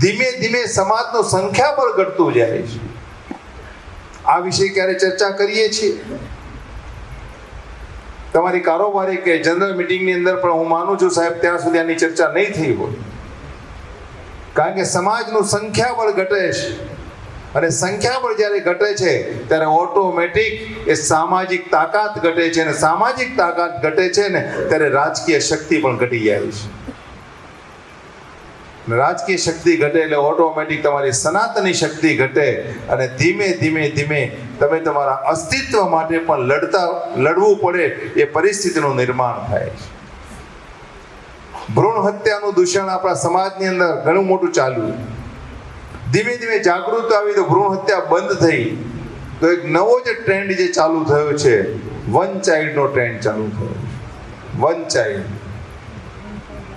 ધીમે ધીમે સમાજનું સંખ્યાબળ ઘટતું જાય છે. આ વિશે ક્યારે ચર્ચા કરીએ છીએ? તમારી કારોબારી કે જનરલ મિટિંગની અંદર પણ હું માનું છું સાહેબ, ત્યાં સુધી આની ચર્ચા નહીં થઈ હોય. કારણ કે સમાજનું સંખ્યાબળ ઘટે છે. અને સંખ્યાબળ જ્યારે ઘટે છે, ત્યારે ઓટોમેટિક એ સામાજિક તાકાત ઘટે છે. અને સામાજિક તાકાત ઘટે છે ને, ત્યારે રાજકીય શક્તિ પણ ઘટી જાય છે. રાજકીય શક્તિ ઘટે એટલે ઓટોમેટિક તમારી સનાતની શક્તિ ઘટે અને ધીમે ધીમે ધીમે તમે તમારા અસ્તિત્વ માટે પણ લડતા, લડવું પડે એ પરિસ્થિતિનું નિર્માણ થાય ભ્રૂણ હત્યાનું દૂષણ આપણા સમાજની અંદર ઘણું મોટું ચાલ્યું ધીમે ધીમે જાગૃત આવી તો ભ્રૂણ હત્યા બંધ થઈ. તો એક નવો જે ટ્રેન્ડ જે ચાલુ થયો છે વન ચાઇલ્ડનો ટ્રેન્ડ ચાલુ થયો વન ચાઇલ્ડ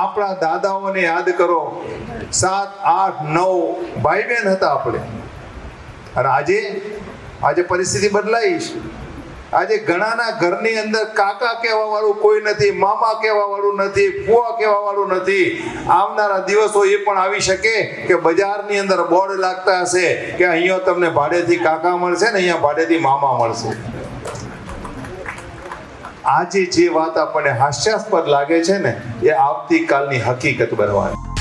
આપણા દાદાઓને યાદ કરો. સાત, આઠ, નવ ભાઈ બહેન હતા આપણે. અને આજે આજે પરિસ્થિતિ બદલાઈ છે. આજે ઘણાના ઘરની અંદર કાકા કહેવા વાળું કોઈ નથી, મામા કહેવા વાળું નથી ફુવા કહેવા વાળું નથી. આવનારા દિવસો એ પણ આવી શકે કે બજારની અંદર બોર્ડ લાગતા હશે કે અહીંયા તમને ભાડેથી કાકા મળશે ને અહીંયા ભાડેથી મામા મળશે. આજે જે વાત આપણને હાસ્યાસ્પદ લાગે છે ને એ આવતીકાલની હકીકત બનવાની.